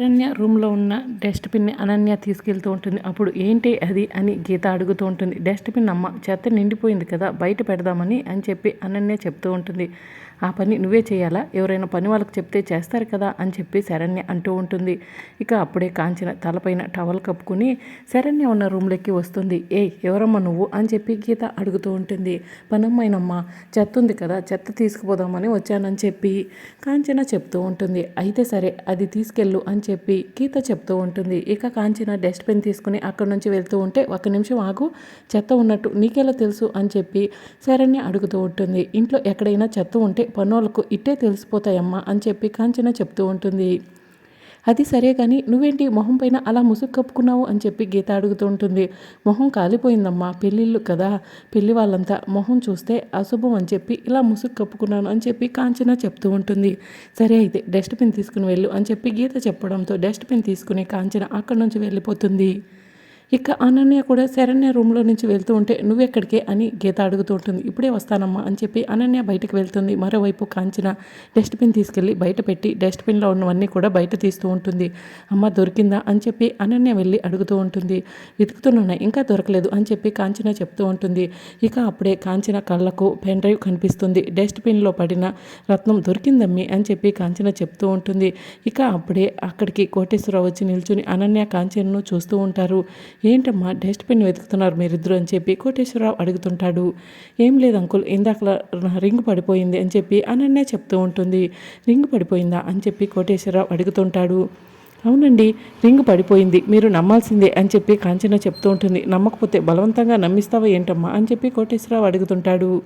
అనన్య రూమ్లో ఉన్న డస్ట్బిన్ని అనన్య తీసుకెళ్తూ ఉంటుంది. అప్పుడు ఏంటి అది అని గీత అడుగుతూ ఉంటుంది. డస్ట్బిన్ అమ్మ చెత్త నిండిపోయింది కదా బయట పెడదామని అని చెప్పి అనన్య చెప్తూ ఉంటుంది. ఆ పని నువ్వే చేయాలా? ఎవరైనా పని వాళ్ళకి చెప్తే చేస్తారు కదా అని చెప్పి శరణ్య అంటూ ఉంటుంది. ఇక అప్పుడే కాంచిన తలపైన టవల్ కప్పుకుని శరణ్య ఉన్న రూమ్లోకి వస్తుంది. ఏ ఎవరమ్మా నువ్వు? అని చెప్పి గీత అడుగుతూ ఉంటుంది. పనమ్మాయినమ్మ చెత్త ఉంది కదా చెత్త తీసుకుపోదామని వచ్చానని చెప్పి కాంచన చెప్తూ ఉంటుంది. అయితే సరే అది తీసుకెళ్ళు అని చెప్పి గీత చెప్తూ ఉంటుంది. ఇక కాంచన డస్ట్బిన్ తీసుకుని అక్కడి నుంచి వెళ్తూ ఉంటే ఒక నిమిషం ఆగు చెత్త ఉన్నట్టు నీకెలా తెలుసు? అని చెప్పి శరణ్య అడుగుతూ ఉంటుంది. ఇంట్లో ఎక్కడైనా చెత్త ఉంటే పనోళ్ళకు ఇట్టే తెలిసిపోతాయమ్మా అని చెప్పి కాంచన చెప్తూ ఉంటుంది. అది సరే కానీ నువ్వేంటి మొహం పైన అలా ముసుగు కప్పుకున్నావు అని చెప్పి గీత అడుగుతూ ఉంటుంది. మొహం కాలిపోయిందమ్మా పెళ్ళిళ్ళు కదా పెళ్ళి వాళ్ళంతా మొహం చూస్తే అశుభం అని చెప్పి ఇలా ముసుగు కప్పుకున్నాను అని చెప్పి కాంచన చెప్తూ ఉంటుంది. సరే అయితే డస్ట్బిన్ తీసుకుని వెళ్ళు అని చెప్పి గీత చెప్పడంతో డస్ట్బిన్ తీసుకుని కాంచన అక్కడి నుంచి వెళ్ళిపోతుంది. ఇక అనన్య కూడా శరణ్య రూమ్లో నుంచి వెళ్తూ ఉంటే నువ్వెక్కడికే? అని గీత అడుగుతూ ఉంటుంది. ఇప్పుడే వస్తానమ్మా అని చెప్పి అనన్య బయటకు వెళ్తుంది. మరోవైపు కాంచిన డస్ట్బిన్ తీసుకెళ్ళి బయట పెట్టి డస్ట్బిన్లో ఉన్నవన్నీ కూడా బయట తీస్తూ ఉంటుంది. అమ్మ దొరికిందా? అని చెప్పి అనన్య వెళ్ళి అడుగుతూ ఉంటుంది. వెతుకుతున్నాయి ఇంకా దొరకలేదు అని చెప్పి కాంచన చెప్తూ ఉంటుంది. ఇక అప్పుడే కాంచన కళ్ళకు పెన్ డ్రైవ్ కనిపిస్తుంది. డస్ట్బిన్లో పడిన రత్నం దొరికిందమ్మి అని చెప్పి కాంచన చెప్తూ ఉంటుంది. ఇక అప్పుడే అక్కడికి కోటేశ్వరరావు వచ్చి నిల్చుని అనన్య కాంచనను చూస్తూ ఉంటారు. ఏంటమ్మా డస్ట్బిన్ వెతుకుతున్నారు మీరిద్దరు? అని చెప్పి కోటేశ్వరరావు అడుగుతుంటాడు. ఏం లేదు అంకుల్ ఇందాక రింగ్ పడిపోయింది అని చెప్పి అనన్య చెప్తూ ఉంటుంది. రింగ్ పడిపోయిందా? అని చెప్పి కోటేశ్వరరావు అడుగుతుంటాడు. అవునండి రింగ్ పడిపోయింది మీరు నమ్మాల్సిందే అని చెప్పి కాంచన చెప్తూ ఉంటుంది. నమ్మకపోతే బలవంతంగా నమ్మిస్తావా ఏంటమ్మా? అని చెప్పి కోటేశ్వరరావు అడుగుతుంటాడు.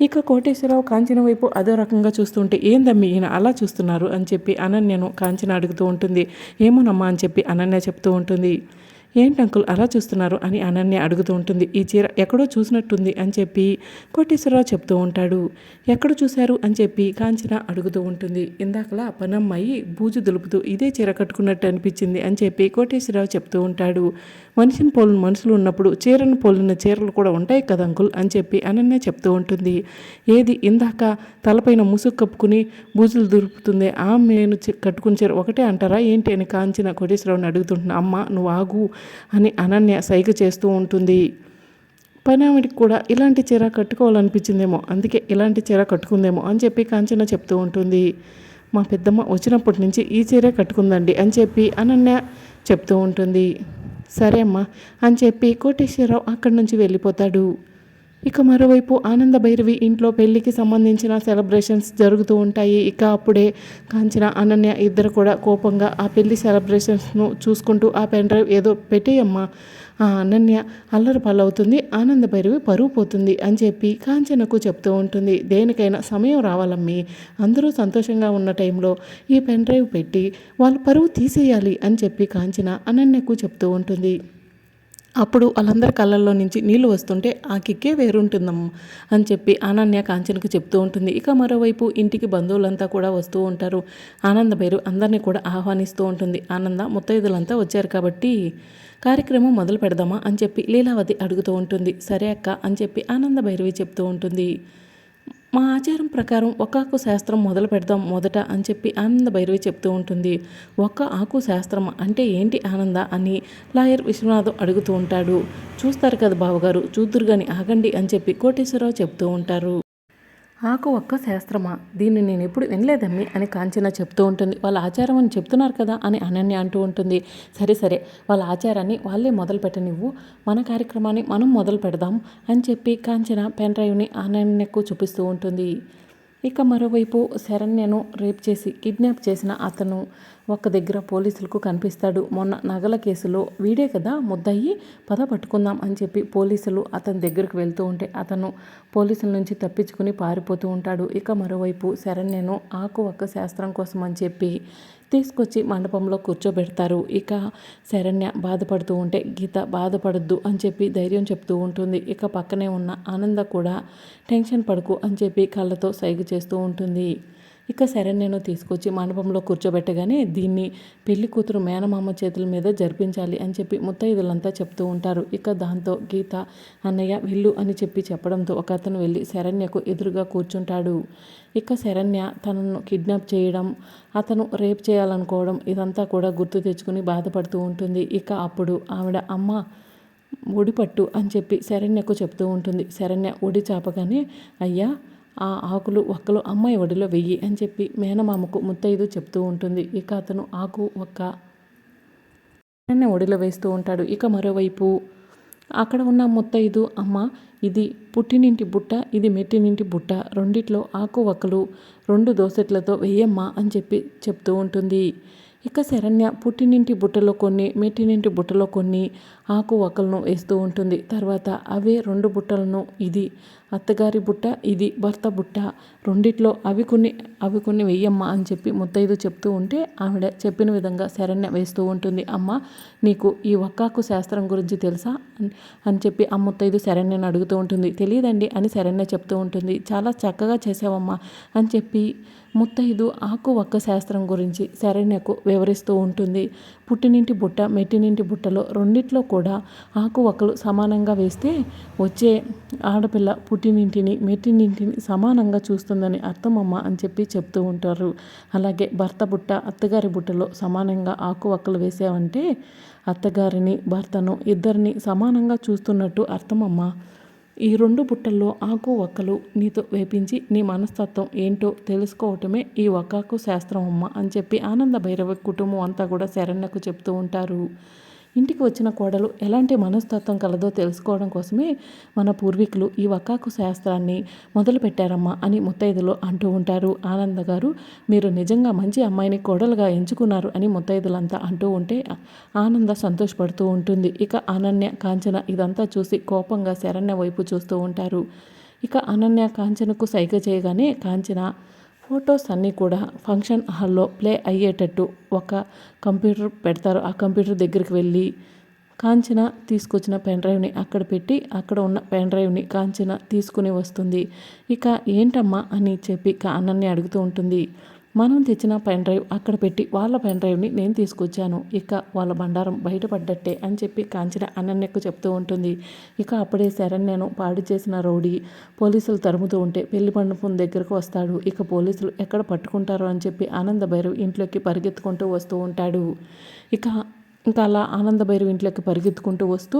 ఇక కోటేశ్వరరావు కాంచన వైపు అదో రకంగా చూస్తుంటే ఏందమ్మి ఈయన అలా చూస్తున్నారు? అని చెప్పి అనన్యను కాంచన అడుగుతూ ఉంటుంది. ఏమోనమ్మా అని చెప్పి అనన్య చెప్తూ ఉంటుంది. ఏంటి అంకుల్ అలా చూస్తున్నారు అని అనన్య అడుగుతూ ఉంటుంది. ఈ చీర ఎక్కడో చూసినట్టుంది అని చెప్పి కోటేశ్వరరావు చెప్తూ ఉంటాడు. ఎక్కడ చూశారు అని చెప్పి కాంచన అడుగుతూ ఉంటుంది. ఇందాకలా పనమ్మాయి బూజు దులుపుతూ ఇదే చీర కట్టుకున్నట్టు అనిపించింది అని చెప్పి కోటేశ్వరరావు చెప్తూ ఉంటాడు. మనిషిని పోలిన మనుషులు ఉన్నప్పుడు చీరను పోలిన చీరలు కూడా ఉంటాయి కదా అంకుల్ అని చెప్పి అనన్య చెప్తూ ఉంటుంది. ఏది? ఇందాక తలపైన ముసుగు కప్పుకుని బూజులు దురుపుతుంది. ఆ నేను కట్టుకుని చీర ఒకటే అంటారా? ఏంటి అని కాంచిన కోటేశ్వరరావుని అడుగుతుంటున్నా అమ్మ నువ్వు ఆగు అని అనన్య సైగ చేస్తూ ఉంటుంది. పనావిడికి కూడా ఇలాంటి చీర కట్టుకోవాలనిపించిందేమో అందుకే ఇలాంటి చీర కట్టుకుందేమో అని చెప్పి కాంచన చెప్తూ ఉంటుంది. మా పెద్దమ్మ వచ్చినప్పటి నుంచి ఈ చీరే కట్టుకుందండి అని చెప్పి అనన్య చెప్తూ ఉంటుంది. సరే అమ్మా అని చెప్పి కోటేశ్వరరావు అక్కడి నుంచి వెళ్ళిపోతాడు. ఇక మరోవైపు ఆనంద భైరవి ఇంట్లో పెళ్ళికి సంబంధించిన సెలబ్రేషన్స్ జరుగుతూ ఉంటాయి. ఇక అప్పుడే కాంచన అనన్య ఇద్దరు కూడా కోపంగా ఆ పెళ్ళి సెలబ్రేషన్స్ను చూసుకుంటూ ఆ పెన్ డ్రైవ్ ఏదో పెట్టేయమ్మా. ఆ అనన్య అల్లరి పాలవుతుంది ఆనంద భైరవి పరువు పోతుంది అని చెప్పి కాంచనకు చెప్తూ ఉంటుంది. దేనికైనా సమయం రావాలమ్మి. అందరూ సంతోషంగా ఉన్న టైంలో ఈ పెన్ డ్రైవ్ పెట్టి వాళ్ళు పరువు తీసేయాలి అని చెప్పి కాంచన అనన్యకు చెప్తూ ఉంటుంది. అప్పుడు వాళ్ళందరి కళ్ళల్లో నుంచి నీళ్ళు వస్తుంటే ఆ కిక్కే వేరుంటుందమ్మ అని చెప్పి అనన్య కాంచనకు చెప్తూ ఉంటుంది. ఇక మరోవైపు ఇంటికి బంధువులంతా కూడా వస్తూ ఉంటారు. ఆనంద భైరు అందరినీ కూడా ఆహ్వానిస్తూ ఉంటుంది. ఆనంద ముత్తైదులంతా వచ్చారు కాబట్టి కార్యక్రమం మొదలు పెడదామా అని చెప్పి లీలావతి అడుగుతూ ఉంటుంది. సరే అక్క అని చెప్పి ఆనంద భైరవి చెప్తూ ఉంటుంది. మా ఆచారం ప్రకారం ఒక ఆకు శాస్త్రం మొదలు పెడదాం మొదట అని చెప్పి ఆనంద భైరవి చెప్తూ ఉంటుంది. ఒక్క ఆకు శాస్త్రం అంటే ఏంటి ఆనంద అని లాయర్ విశ్వనాథం అడుగుతూ ఉంటాడు. చూస్తారు కదా బావగారు చూద్దురు కానీ ఆగండి అని చెప్పి కోటేశ్వరరావు చెప్తూ ఉంటారు. ఆకు ఒక్క శాస్త్రమా? దీన్ని నేను ఎప్పుడు వినలేదమ్మి అని కాంచన చెప్తూ ఉంటుంది. వాళ్ళ ఆచారం అని చెప్తున్నారు కదా అని అనన్య అంటూ ఉంటుంది. సరే సరే వాళ్ళ ఆచారాన్ని వాళ్ళే మొదలు పెట్టనివ్వు. మన కార్యక్రమాన్ని మనం మొదలు పెడదాం అని చెప్పి కాంచన పెన్ డ్రైవ్ని అనన్యకు చూపిస్తూ ఉంటుంది. ఇక మరోవైపు శరణ్యను రేప్ చేసి కిడ్నాప్ చేసిన అతను ఒక్క దగ్గర పోలీసులకు కనిపిస్తాడు. మొన్న నగల కేసులో వీడే కదా ముద్దయ్యి పద పట్టుకుందాం అని చెప్పి పోలీసులు అతని దగ్గరకు వెళ్తూ ఉంటే అతను పోలీసుల నుంచి తప్పించుకుని పారిపోతూ ఉంటాడు. ఇక మరోవైపు శరణ్యను ఆకు ఒక్క శాస్త్రం కోసం అని చెప్పి తీసుకొచ్చి మండపంలో కూర్చోబెడతారు. ఇక శరణ్య బాధపడుతూ ఉంటే గీత బాధపడద్దు అని చెప్పి ధైర్యం చెప్తూ ఉంటుంది. ఇక పక్కనే ఉన్న ఆనంద కూడా టెన్షన్ పడుకు అని చెప్పి కళ్ళతో సైగ చేస్తూ ఉంటుంది. ఇక శరణ్యను తీసుకొచ్చి మండపంలో కూర్చోబెట్టగానే దీన్ని పెళ్ళి కూతురు మేనమామ చేతుల మీద జరిపించాలి అని చెప్పి ముత్తైదులంతా చెప్తూ ఉంటారు. ఇక దాంతో గీత అన్నయ్య వెళ్ళు అని చెప్పి చెప్పడంతో ఒక అతను వెళ్ళి శరణ్యకు ఎదురుగా కూర్చుంటాడు. ఇక శరణ్య తనను కిడ్నాప్ చేయడం అతను రేప్ చేయాలనుకోవడం ఇదంతా కూడా గుర్తు తెచ్చుకుని బాధపడుతూ ఉంటుంది. ఇక అప్పుడు ఆవిడ అమ్మ ఒడిపట్టు అని చెప్పి శరణ్యకు చెప్తూ ఉంటుంది. శరణ్య ఒడి చాపగానే అయ్యా ఆ ఆకులు ఒక్కలు అమ్మాయి ఒడిలో వెయ్యి అని చెప్పి మేనమామకు ముత్తైదు చెప్తూ ఉంటుంది. ఇక అతను ఆకు ఒక్క శరణ్య ఒడిలో వేస్తూ ఉంటాడు. ఇక మరోవైపు అక్కడ ఉన్న ముత్తైదు అమ్మ ఇది పుట్టినింటి బుట్ట ఇది మెట్టినింటి బుట్ట రెండిట్లో ఆకు ఒక్కలు రెండు దోసెట్లతో వెయ్యమ్మ అని చెప్పి చెప్తూ ఉంటుంది. ఇక శరణ్య పుట్టినింటి బుట్టలో కొన్ని మెట్టినింటి బుట్టలో కొన్ని ఆకు వక్కలను వేస్తూ ఉంటుంది. తర్వాత అవే రెండు బుట్టలను ఇది. అత్తగారి బుట్ట ఇది భర్త బుట్ట. రెండిట్లో అవి కొన్ని అవి కొన్ని వెయ్యమ్మా అని చెప్పి ముత్తైదు చెప్తూ ఉంటే ఆవిడ చెప్పిన విధంగా శరణ్య వేస్తూ ఉంటుంది. అమ్మ నీకు ఈ ఒక్కాకు శాస్త్రం గురించి తెలుసా? అని చెప్పి ఆ ముత్తైదు శరణ్యను అడుగుతూ ఉంటుంది. తెలియదండి అని శరణ్య చెప్తూ ఉంటుంది. చాలా చక్కగా చేసావమ్మా అని చెప్పి ముత్తైదు ఆకు ఒక్క శాస్త్రం గురించి శరణ్యకు వివరిస్తూ ఉంటుంది. పుట్టినింటి బుట్ట మెట్టినింటి బుట్టలో రెండిట్లో కూడా కూడా ఆకు ఒక్కలు సమానంగా వేస్తే వచ్చే ఆడపిల్ల పుట్టినింటిని మెట్టినింటిని సమానంగా చూస్తుందని అర్థమమ్మ అని చెప్పి చెప్తూ ఉంటారు. అలాగే భర్త బుట్ట అత్తగారి బుట్టలో సమానంగా ఆకు ఒక్కలు వేసావంటే అత్తగారిని భర్తను ఇద్దరిని సమానంగా చూస్తున్నట్టు అర్థమమ్మ ఈ రెండు బుట్టల్లో ఆకు ఒక్కలు నీతో వేపించి నీ మనస్తత్వం ఏంటో తెలుసుకోవటమే ఈ ఒక్కకు శాస్త్రం అమ్మ అని చెప్పి ఆనంద భైరవ కుటుంబం అంతా కూడా శరణ్యకు చెప్తూ ఉంటారు. ఇంటికి వచ్చిన కోడలు ఎలాంటి మనస్తత్వం కలదో తెలుసుకోవడం కోసమే మన పూర్వీకులు ఈ వకాకు శాస్త్రాన్ని మొదలుపెట్టారమ్మా అని ముత్తైదులు అంటూ ఉంటారు. ఆనంద గారు మీరు నిజంగా మంచి అమ్మాయిని కోడలుగా ఎంచుకున్నారు అని ముత్తైదులంతా అంటూ ఉంటే ఆనంద సంతోషపడుతూ ఉంటుంది. ఇక అనన్య కాంచన ఇదంతా చూసి కోపంగా శరణ్య వైపు చూస్తూ ఉంటారు. ఇక అనన్య కాంచనకు సైగ చేయగానే కాంచన ఫొటోస్ అన్నీ కూడా ఫంక్షన్ హాల్లో ప్లే అయ్యేటట్టు ఒక కంప్యూటర్ పెడతారు. ఆ కంప్యూటర్ దగ్గరికి వెళ్ళి కాంచన తీసుకొచ్చిన పెన్ డ్రైవ్ని అక్కడ పెట్టి అక్కడ ఉన్న పెన్ డ్రైవ్ని కాంచన తీసుకుని వస్తుంది. ఇక ఏంటమ్మా అని చెప్పి అనన్య అడుగుతూ ఉంటుంది. మనం తెచ్చిన పెన్ డ్రైవ్ అక్కడ పెట్టి వాళ్ళ పెన్ డ్రైవ్ని నేను తీసుకొచ్చాను. ఇక వాళ్ళ బండారం బయటపడ్డట్టే అని చెప్పి కాంచన అనన్యకు చెప్తూ ఉంటుంది. ఇక అప్పుడే శరణ్యను పాడు చేసిన రౌడీ పోలీసులు తరుముతూ ఉంటే పెళ్ళి మండపం దగ్గరకు వస్తాడు. ఇక పోలీసులు ఎక్కడ పట్టుకుంటారో అని చెప్పి ఆనంద భైరవ్ ఇంట్లోకి పరిగెత్తుకుంటూ వస్తూ ఉంటాడు. ఇక ఇంకా అలా ఆనందభైరవి ఇంట్లోకి పరిగెత్తుకుంటూ వస్తూ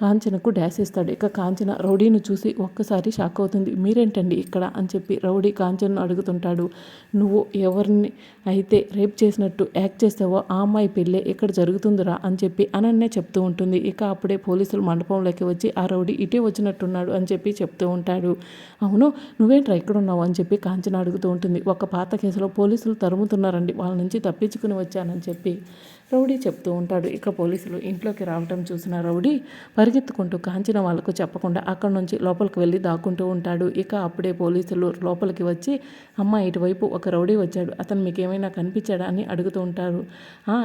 కాంచనకు డ్యాస్ ఇస్తాడు. ఇక కాంచన రౌడీని చూసి ఒక్కసారి షాక్ అవుతుంది. మీరేంటండి ఇక్కడ? అని చెప్పి రౌడీ కాంచన్ను అడుగుతుంటాడు. నువ్వు ఎవరిని అయితే రేప్ చేసినట్టు యాక్ట్ చేస్తావో ఆ అమ్మాయి పెళ్ళే ఇక్కడ జరుగుతుందిరా? అని చెప్పి అనన్నే చెప్తూ ఉంటుంది. ఇక అప్పుడే పోలీసులు మండపంలోకి వచ్చి ఆ రౌడీ ఇటే వచ్చినట్టున్నాడు అని చెప్పి చెప్తూ ఉంటాడు. అవును నువ్వేంట్రా ఇక్కడ ఉన్నావు? అని చెప్పి కాంచన అడుగుతూ ఉంటుంది. ఒక పాత కేసులో పోలీసులు తరుముతున్నారండి. వాళ్ళ నుంచి తప్పించుకుని వచ్చానని చెప్పి. రౌడీ చెప్తూ ఉంటాడు. ఇక పోలీసులు ఇంట్లోకి రావటం చూసిన రౌడీ పరిగెత్తుకుంటూ కాంచిన వాళ్ళకు చెప్పకుండా అక్కడి నుంచి లోపలికి వెళ్ళి దాక్కుంటూ ఉంటాడు. ఇక అప్పుడే పోలీసులు లోపలికి వచ్చి అమ్మ ఇటువైపు ఒక రౌడీ వచ్చాడు. అతను మీకు ఏమైనా కనిపించాడా? అని అడుగుతూ ఉంటారు.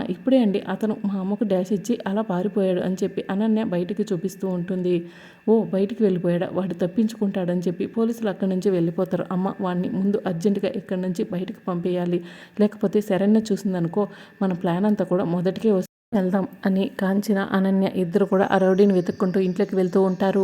ఇప్పుడే అండి. అతను మా అమ్మకు డాష్ ఇచ్చి అలా పారిపోయాడు అని చెప్పి అనన్య బయటికి చూపిస్తూ ఉంటుంది. ఓ బయటికి వెళ్ళిపోయాడా? వాడు తప్పించుకుంటాడని చెప్పి పోలీసులు అక్కడి నుంచి వెళ్ళిపోతారు. అమ్మ వాడిని ముందు అర్జెంటుగా ఇక్కడి నుంచి బయటకు పంపేయాలి. లేకపోతే శరణ్య చూసిందనుకో మన ప్లాన్ అంతా కూడా మొదటికే వెళ్దాం అని కాంచిన అనన్య ఇద్దరు కూడా ఆ రౌడీని వెతుక్కుంటూ ఇంట్లోకి వెళ్తూ ఉంటారు.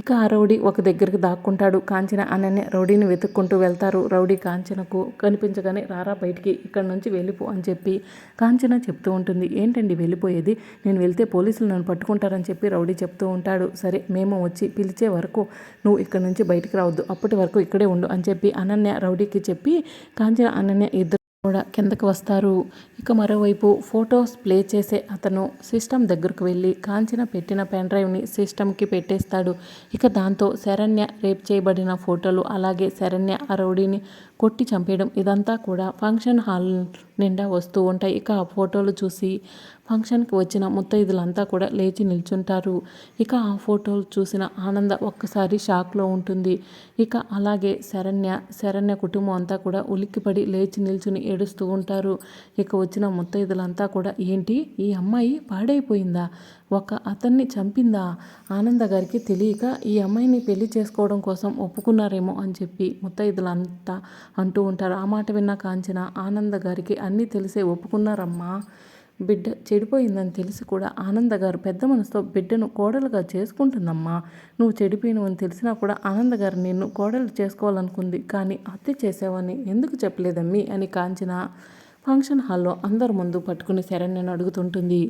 ఇక ఆ రౌడీ ఒక దగ్గరికి దాక్కుంటాడు. కాంచిన అనన్య రౌడీని వెతుక్కుంటూ వెళ్తారు. రౌడీ కాంచనకు కనిపించగానే రారా బయటికి ఇక్కడ నుంచి వెళ్ళిపో అని చెప్పి కాంచన చెప్తూ ఉంటుంది. ఏంటండి వెళ్ళిపోయేది? నేను వెళ్తే పోలీసులు నన్ను పట్టుకుంటారని చెప్పి రౌడీ చెప్తూ ఉంటాడు. సరే మేము వచ్చి పిలిచే వరకు నువ్వు ఇక్కడ నుంచి బయటికి రావద్దు. అప్పటి వరకు ఇక్కడే ఉండు అని చెప్పి అనన్య రౌడీకి చెప్పి కాంచన అనన్య ఇద్దరు కూడా కిందకు వస్తారు. ఇక మరోవైపు ఫొటోస్ ప్లే చేసే అతను సిస్టమ్ దగ్గరకు వెళ్ళి కాంచిన పెట్టిన పెన్ డ్రైవ్ని సిస్టమ్కి పెట్టేస్తాడు. ఇక దాంతో శరణ్య రేప్ చేయబడిన ఫోటోలు అలాగే శరణ్య ఆ రౌడీని కొట్టి చంపేయడం ఇదంతా కూడా ఫంక్షన్ హాల్ నిండా వస్తూ ఉంటాయి. ఇక ఆ ఫోటోలు చూసి ఫంక్షన్కి వచ్చిన ముత్తైదులంతా కూడా లేచి నిల్చుంటారు. ఇక ఆ ఫోటోలు చూసిన ఆనంద ఒక్కసారి షాక్లో ఉంటుంది. ఇక అలాగే శరణ్య శరణ్య కుటుంబం అంతా కూడా ఉలిక్కిపడి లేచి నిల్చుని ఏడుస్తూ ఉంటారు. ఇక వచ్చిన ముత్తైదులంతా కూడా ఏంటి? ఈ అమ్మాయి పాడైపోయిందా? ఒక అతన్ని చంపిందా? ఆనంద గారికి తెలియక ఈ అమ్మాయిని పెళ్ళి చేసుకోవడం కోసం ఒప్పుకున్నారేమో అని చెప్పి ముత్తైదులంతా అంటూ ఉంటారు. ఆ మాట విన్న కాంచిన ఆనంద గారికి అన్నీ తెలిసే ఒప్పుకున్నారమ్మా. బిడ్డ చెడిపోయిందని తెలిసి కూడా ఆనంద గారు పెద్ద మనసుతో బిడ్డను కోడలుగా చేసుకుంటుందమ్మా. నువ్వు చెడిపోయినవని తెలిసినా కూడా ఆనంద గారు నిన్ను కోడలు చేసుకోవాలనుకుంది. కానీ హత్య చేసావని ఎందుకు చెప్పలేదమ్మీ? అని కాంచిన ఫంక్షన్ హాల్లో అందరి ముందు పట్టుకుని శరణ్యను అడుగుతుంటుంది.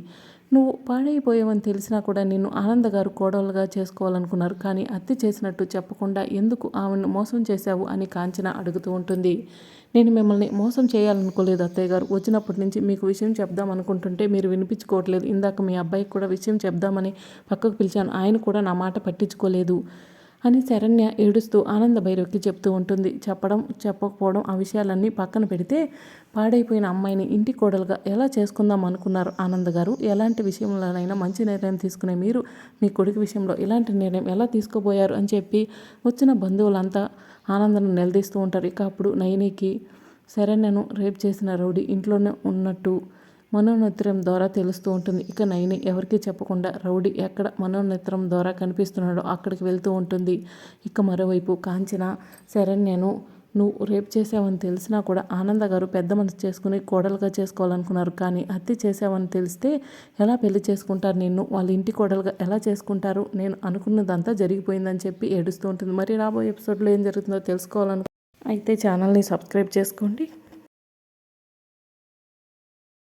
నువ్వు పాడైపోయావని తెలిసినా కూడా నిన్ను ఆనంద గారు కోడలుగా చేసుకోవాలనుకున్నారు. కానీ అత్తి చేసినట్టు చెప్పకుండా ఎందుకు ఆమెను మోసం చేశావు అని కాంచన అడుగుతూ ఉంటుంది. నేను మిమ్మల్ని మోసం చేయాలనుకోలేదు అత్తయ్య గారు. వచ్చినప్పటి నుంచి మీకు విషయం చెప్దాం అనుకుంటుంటే మీరు వినిపించుకోవట్లేదు. ఇందాక మీ అబ్బాయికి కూడా విషయం చెప్దామని పక్కకు పిలిచాను. ఆయన కూడా నా మాట పట్టించుకోలేదు. అని శరణ్య ఏడుస్తూ ఆనంద భైరవ్కి చెప్తూ ఉంటుంది. చెప్పడం చెప్పకపోవడం ఆ విషయాలన్నీ పక్కన పెడితే పాడైపోయిన అమ్మాయిని ఇంటి కోడలుగా ఎలా చేసుకుందాం అనుకున్నారు ఆనంద్ గారు? ఎలాంటి విషయంలోనైనా మంచి నిర్ణయం తీసుకునే మీరు మీ కొడుకు విషయంలో ఇలాంటి నిర్ణయం ఎలా తీసుకోబోయారు అని చెప్పి వచ్చిన బంధువులంతా ఆనందను నిలదీస్తూ ఉంటారు. ఇక అప్పుడు నయనికి శరణ్యను రేప్ చేసిన రౌడీ ఇంట్లోనే ఉన్నట్టు మనోనేత్రం ద్వారా తెలుస్తూ ఉంటుంది. ఇక నైని ఎవరికీ చెప్పకుండా రౌడీ ఎక్కడ మనోనేత్రం ద్వారా కనిపిస్తున్నాడో అక్కడికి వెళ్తూ ఉంటుంది. ఇక మరోవైపు కాంచన శరణ్యను నువ్వు రేప్ చేసావని తెలిసినా కూడా ఆనంద గారు పెద్ద మనసు చేసుకుని కోడలుగా చేసుకోవాలనుకున్నారు. కానీ హత్య చేసావని తెలిస్తే ఎలా పెళ్ళి చేసుకుంటారు నిన్ను? వాళ్ళ ఇంటి కోడలుగా ఎలా చేసుకుంటారు? నేను అనుకున్నదంతా జరిగిపోయిందని చెప్పి ఏడుస్తూ ఉంటుంది. మరి రాబోయే ఎపిసోడ్లో ఏం జరుగుతుందో తెలుసుకోవాలను అయితే ఛానల్ని సబ్స్క్రైబ్ చేసుకోండి.